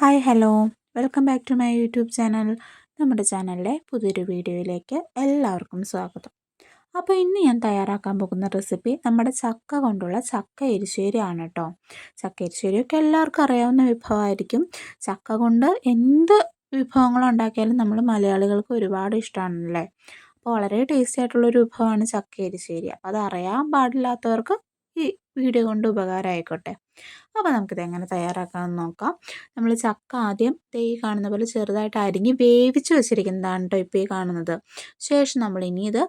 Hi hello welcome back to my YouTube channel നമ്മുടെ ചാനലിലെ പുതിയൊരു വീഡിയോയിലേക്ക് എല്ലാവർക്കും സ്വാഗതം. അപ്പോൾ ഇന്ന് ഞാൻ തയ്യാറാക്കാൻ പോകുന്ന റെസിപ്പി നമ്മുടെ ചക്ക കൊണ്ടുള്ള ചക്ക എരിശ്ശേരി ആണ് കേട്ടോ ചക്ക എരിശ്ശേരിയൊക്കെ എല്ലാവർക്കും അറിയാവുന്ന വിഭവമായിരിക്കും. ചക്ക കൊണ്ട് എന്ത് വിഭവങ്ങൾ ഉണ്ടാക്കിയാലും നമ്മൾ മലയാളികൾക്ക് ഒരുപാട് ഇഷ്ടമാണല്ലേ അപ്പോൾ വളരെ ടേസ്റ്റി ആയിട്ടുള്ളൊരു വിഭവമാണ് ചക്ക എരിശ്ശേരി. അപ്പോൾ അത് അറിയാൻ പാടില്ലാത്തവർക്ക് ഈ വീഡിയോ കൊണ്ട് ഉപകാരമായിക്കോട്ടെ അപ്പോൾ നമുക്കിത് എങ്ങനെ തയ്യാറാക്കാമെന്ന് നോക്കാം. നമ്മൾ ചക്ക ആദ്യം തേ കാണുന്ന പോലെ ചെറുതായിട്ട് അരിഞ്ഞ് വേവിച്ച് വെച്ചിരിക്കുന്നതാണ് കേട്ടോ ഇപ്പോൾ ഈ കാണുന്നത്. ശേഷം നമ്മൾ ഇനി ഇത്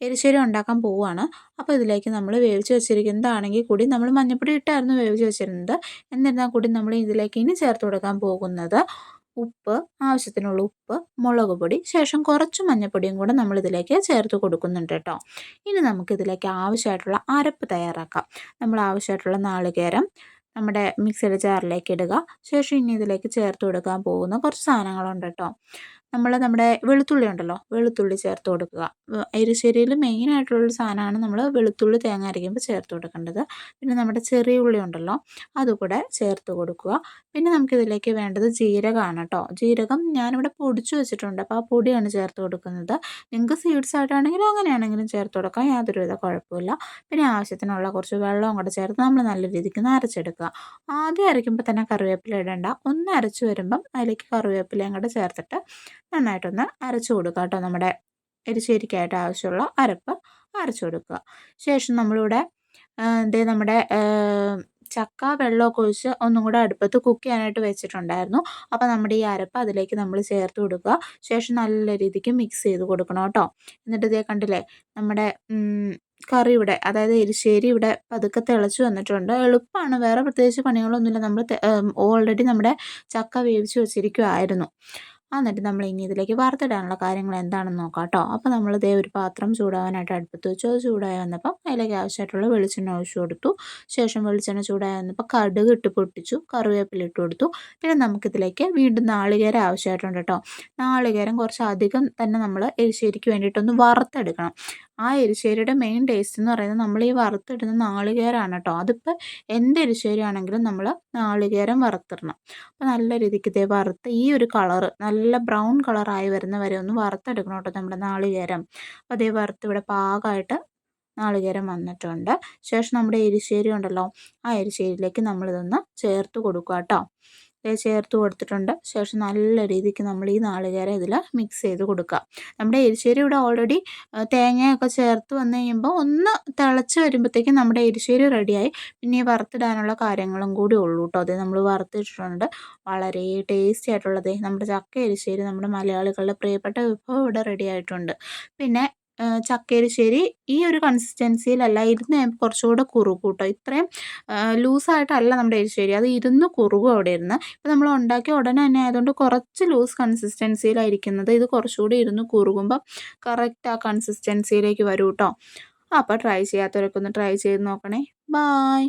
എരിശ്ശേരി ഉണ്ടാക്കാൻ പോവുകയാണ് അപ്പോൾ ഇതിലേക്ക് നമ്മൾ വേവിച്ച് വെച്ചിരിക്കുന്നതാണെങ്കിൽ കൂടി നമ്മൾ മഞ്ഞൾപ്പൊടി ഇട്ടായിരുന്നു വേവിച്ച് വെച്ചിരുന്നത്. എന്നിരുന്നാൽ കൂടി നമ്മൾ ഇതിലേക്ക് ഇനി ചേർത്ത് കൊടുക്കാൻ പോകുന്നത് ഉപ്പ് ആവശ്യത്തിനുള്ള ഉപ്പ് മുളക് പൊടി ശേഷം കുറച്ച് മഞ്ഞൾപ്പൊടിയും കൂടെ നമ്മൾ ഇതിലേക്ക് ചേർത്ത് കൊടുക്കുന്നുണ്ട് കേട്ടോ. ഇനി നമുക്ക് ഇതിലേക്ക് ആവശ്യമായിട്ടുള്ള അരപ്പ് തയ്യാറാക്കാം. നമ്മൾ ആവശ്യമായിട്ടുള്ള നാളികേരം നമ്മുടെ മിക്സിയുടെ ജാറിലേക്ക് ഇടുക. ശേഷം ഇനി ഇതിലേക്ക് ചേർത്ത് കൊടുക്കാൻ പോകുന്ന കുറച്ച് സാധനങ്ങളുണ്ട് കേട്ടോ. നമ്മൾ നമ്മുടെ വെളുത്തുള്ളി ഉണ്ടല്ലോ വെളുത്തുള്ളി ചേർത്ത് കൊടുക്കുക. എരിശ്ശേരിയിൽ മെയിൻ ആയിട്ടുള്ളൊരു സാധനമാണ് നമ്മൾ വെളുത്തുള്ളി തേങ്ങ അരയ്ക്കുമ്പോൾ ചേർത്ത് കൊടുക്കേണ്ടത്. പിന്നെ നമ്മുടെ ചെറിയ ഉള്ളി ഉണ്ടല്ലോ അതുകൂടെ ചേർത്ത് കൊടുക്കുക. പിന്നെ നമുക്കിതിലേക്ക് വേണ്ടത് ജീരകമാണ് കേട്ടോ ജീരകം ഞാനിവിടെ പൊടിച്ചു വെച്ചിട്ടുണ്ട്. അപ്പോൾ ആ പൊടിയാണ് ചേർത്ത് കൊടുക്കുന്നത്. നിങ്ങൾക്ക് സീഡ്സ് ആയിട്ടാണെങ്കിലും അങ്ങനെയാണെങ്കിലും ചേർത്ത് കൊടുക്കാം. യാതൊരുവിധ കുഴപ്പമില്ല പിന്നെ ആവശ്യത്തിനുള്ള കുറച്ച് വെള്ളവും കൂടെ ചേർത്ത് നമ്മൾ നല്ല രീതിക്ക് അരച്ചെടുക്കുക. ആദ്യം അരയ്ക്കുമ്പോൾ തന്നെ കറിവേപ്പില ഇടേണ്ട. ഒന്ന് അരച്ച് വരുമ്പം അതിലേക്ക് കറിവേപ്പിലയും കൂടെ ചേർത്തിട്ട് നന്നായിട്ടൊന്ന് അരച്ചു കൊടുക്കുക കേട്ടോ. നമ്മുടെ എരിശ്ശേരിക്കായിട്ട് ആവശ്യമുള്ള അരപ്പ് അരച്ചു കൊടുക്കുക. ശേഷം നമ്മളിവിടെ ഇതേ നമ്മുടെ ചക്ക വെള്ളമൊക്കെ ഒഴിച്ച് ഒന്നും കൂടെ അടുപ്പത്ത് കുക്ക് ചെയ്യാനായിട്ട് വെച്ചിട്ടുണ്ടായിരുന്നു. അപ്പോൾ നമ്മുടെ ഈ അരപ്പ് അതിലേക്ക് നമ്മൾ ചേർത്ത് കൊടുക്കുക. ശേഷം നല്ല രീതിക്ക് മിക്സ് ചെയ്ത് കൊടുക്കണം കേട്ടോ. എന്നിട്ട് ഇതേ കണ്ടില്ലേ നമ്മുടെ കറി ഇവിടെ അതായത് എരിശ്ശേരി ഇവിടെ പതുക്കെ തിളച്ച് വന്നിട്ടുണ്ട്. എളുപ്പമാണ്. വേറെ പ്രത്യേകിച്ച് പണികളൊന്നുമില്ല. നമ്മൾ ഓൾറെഡി നമ്മുടെ ചക്ക വേവിച്ച് വെച്ചിരിക്കുമായിരുന്നു എന്നിട്ട് നമ്മൾ ഇനി ഇതിലേക്ക് വറുത്തിടാനുള്ള കാര്യങ്ങൾ എന്താണെന്ന് നോക്കാം കേട്ടോ. അപ്പോൾ നമ്മൾ ഇതേ ഒരു പാത്രം ചൂടാവാനായിട്ട് അടുപ്പത്ത് വെച്ചു. അത് ചൂടായി വന്നപ്പം അതിലേക്ക് ആവശ്യമായിട്ടുള്ള വെളിച്ചെണ്ണ ഒഴിച്ചു കൊടുത്തു. ശേഷം വെളിച്ചെണ്ണ ചൂടായി വന്നപ്പോൾ കടുക് ഇട്ട് പൊട്ടിച്ചു. കറിവേപ്പില ഇട്ട് കൊടുത്തു. പിന്നെ നമുക്കിതിലേക്ക് വീണ്ടും നാളികേരം ആവശ്യമായിട്ടുണ്ട് കേട്ടോ. നാളികേരം കുറച്ച് അധികം തന്നെ നമ്മൾ എരിശ്ശേരിക്ക് വേണ്ടിയിട്ടൊന്ന് വറുത്തെടുക്കണം. ആ എരിശ്ശേരിയുടെ മെയിൻ ടേസ്റ്റ് എന്ന് പറയുന്നത് നമ്മൾ ഈ വറുത്തിടുന്ന നാളികേരമാണ് കേട്ടോ. അതിപ്പോൾ എന്ത് എരിശ്ശേരി ആണെങ്കിലും നമ്മൾ നാളികേരം വറുത്തിടണം. അപ്പോൾ നല്ല രീതിക്ക് ഇതേ വറുത്ത് ഈ ഒരു കളറ് നല്ല ബ്രൗൺ കളറായി വരുന്ന വരെ ഒന്ന് വറുത്തെടുക്കണം കേട്ടോ നമ്മുടെ നാളികേരം. അപ്പോൾ അതേ വറുത്ത് ഇവിടെ പാകമായിട്ട് നാളികേരം വന്നിട്ടുണ്ട്. ശേഷം നമ്മുടെ എരിശ്ശേരി ഉണ്ടല്ലോ ആ എരിശ്ശേരിയിലേക്ക് നമ്മളിതൊന്ന് ചേർത്ത് കൊടുക്കുക കേട്ടോ. ചേർത്ത് കൊടുത്തിട്ടുണ്ട്. ശേഷം നല്ല രീതിക്ക് നമ്മൾ ഈ നാളികേരം ഇതിൽ മിക്സ് ചെയ്ത് കൊടുക്കുക നമ്മുടെ എരിശ്ശേരി ഇവിടെ ഓൾറെഡി തേങ്ങയൊക്കെ ചേർത്ത് വന്നു കഴിയുമ്പോൾ ഒന്ന് തിളച്ച് വരുമ്പോഴത്തേക്കും നമ്മുടെ എരിശ്ശേരി റെഡിയായി പിന്നെ ഈ വറുത്തിടാനുള്ള കാര്യങ്ങളും കൂടി ഉള്ളൂ കേട്ടോ അതേ നമ്മൾ വറുത്തിട്ടിട്ടുണ്ട്. വളരെ ടേസ്റ്റി ആയിട്ടുള്ളത്. നമ്മുടെ ചക്ക എരിശ്ശേരി നമ്മുടെ മലയാളികളുടെ പ്രിയപ്പെട്ട വിഭവം ഇവിടെ റെഡി ആയിട്ടുണ്ട്. പിന്നെ ചക്കയെരിശ്ശേരി ഈ ഒരു കൺസിസ്റ്റൻസിയിലല്ല ഇരുന്ന് കുറച്ചുകൂടെ കുറുകും കേട്ടോ ഇത്രയും ലൂസായിട്ടല്ല നമ്മുടെ എരിശ്ശേരി അത് ഇരുന്ന് കുറുകും അവിടെ ഇരുന്ന്. ഇപ്പം നമ്മൾ ഉണ്ടാക്കിയ ഉടനെ തന്നെ ആയതുകൊണ്ട് കുറച്ച് ലൂസ് കൺസിസ്റ്റൻസിയിലായിരിക്കുന്നത് ഇത് കുറച്ചുകൂടി ഇരുന്ന് കുറുകുമ്പോൾ കറക്റ്റ് ആ കൺസിസ്റ്റൻസിയിലേക്ക് വരും കേട്ടോ അപ്പോൾ ട്രൈ ചെയ്യാത്തവരൊക്കെ ഒന്ന് ട്രൈ ചെയ്ത് നോക്കണേ. ബായ്